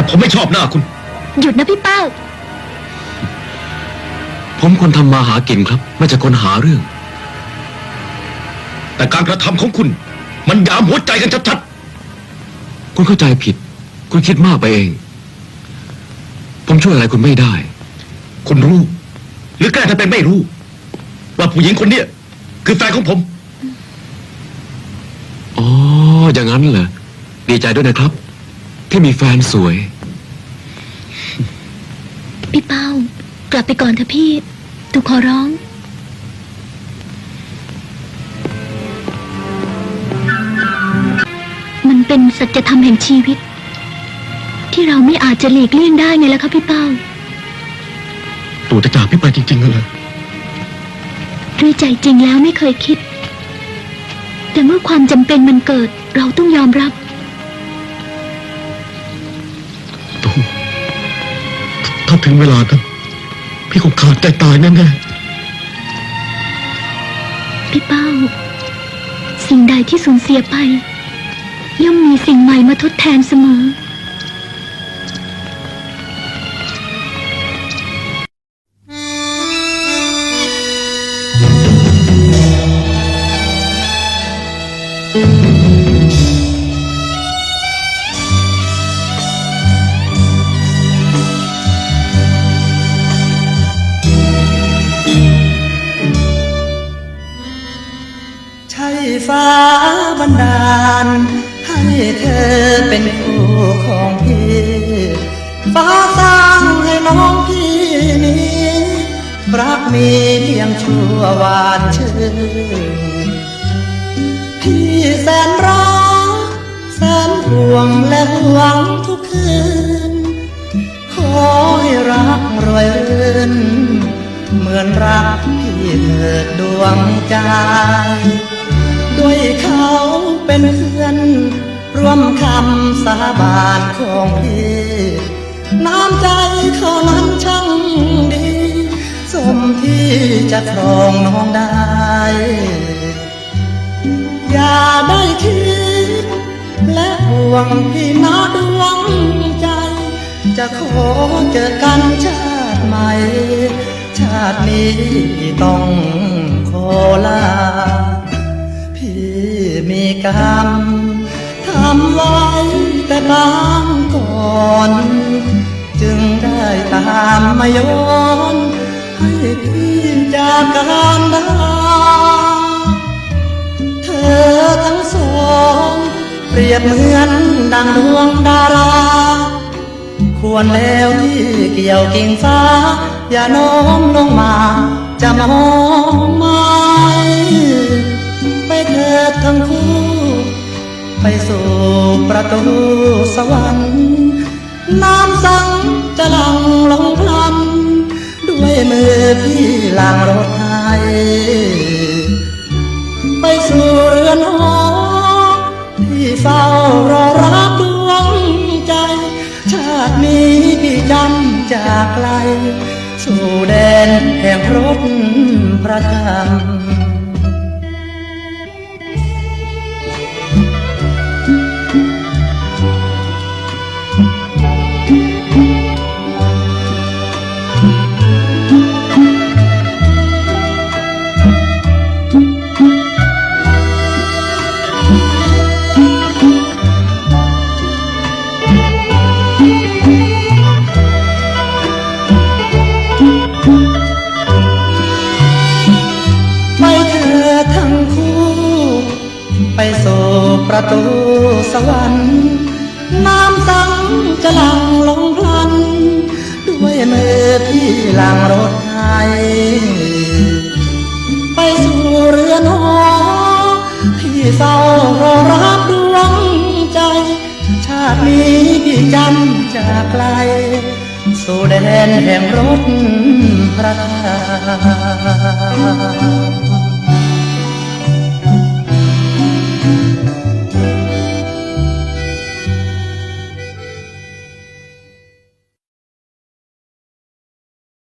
แต่ผมไม่ชอบหน้าคุณ หยุดนะพี่เป้า ผมคนทำมาหากินครับ ไม่ใช่คนหาเรื่อง แต่การกระทำของคุณ มันยามหัวใจกันชัดคุณเข้าใจผิด คุณคิดมากไปเอง ผมช่วยอะไรคุณไม่ได้ ๆ คุณรู้ หรือแกล้งทำเป็นไม่รู้ ว่าผู้หญิงคนเนี้ยคือแฟนของผม อ๋อ อย่างนั้นเหรอ ดีใจด้วยนะครับ ที่มีแฟนสวย พี่เป้ากลับไปก่อนเถอะพี่ตูขอร้อง มันเป็นสัจธรรมแห่งชีวิต ที่เราไม่อาจจะหลีกเลี่ยงได้ไงล่ะคะพี่เป้าตู่จะจากพี่ไปจริงๆเลยด้วยใจจริงแล้วไม่เคยคิด แต่เมื่อความจำเป็นมันเกิด เราต้องยอมรับ ถ้าถึงเวลานั้น พี่คงขาดใจตายแน่ๆพี่เป้า สิ่งใดที่สูญเสียไป ย่อมมีสิ่งใหม่มาทดแทนเสมอใฟ้าบันดาล ให้เธอเป็นคู่ของพี่ฟ้าสร้างให้น้องพี่นี้รักมีเพียงชั่ววานชื่นพี่แสนรักแสนห่วงและหวังทุกคืน ขอให้รักรวยรื่นเหมือนรักพี่เถิดดวงใจ ด้วยเขาเป็นเพื่อน ร่วมคำสาบานของพี่น้ำใจเขานั้นช่างดีสมที่จะครองน้องได้ อย่าได้คิด และห่วงพี่นาดวงใจ จะขอเจอกันชาติใหม่ ชาตินี้ต้องขอลา มีกรรมทำไว้แต่บางก่อน จึงได้ตามมาย้อนให้พี่จากการดาเธอทั้งสอง เปรียบเหมือนดังดวงดารา ควรแล้วที่เกี่ยวกิ่งฟ้า อย่าโน้มลงมา จะมองม่ มือพี่ลางรถไทย ไปสู่เรือนหอที่เฝ้ารอรับดวงใจ ชาตินี้พี่จำจากไกล สู่แดนแห่งรถพระธรรม ไปสู่ประตูสวรรค์ น้ำสังจะหลังลงพลัน ด้วยมือที่หลังรถไทไปสู่เรือนหอที่เศร้ารอรับดวงใจ ชาตินี้พี่จำจากไกล สู่แดนแห่งรถพระ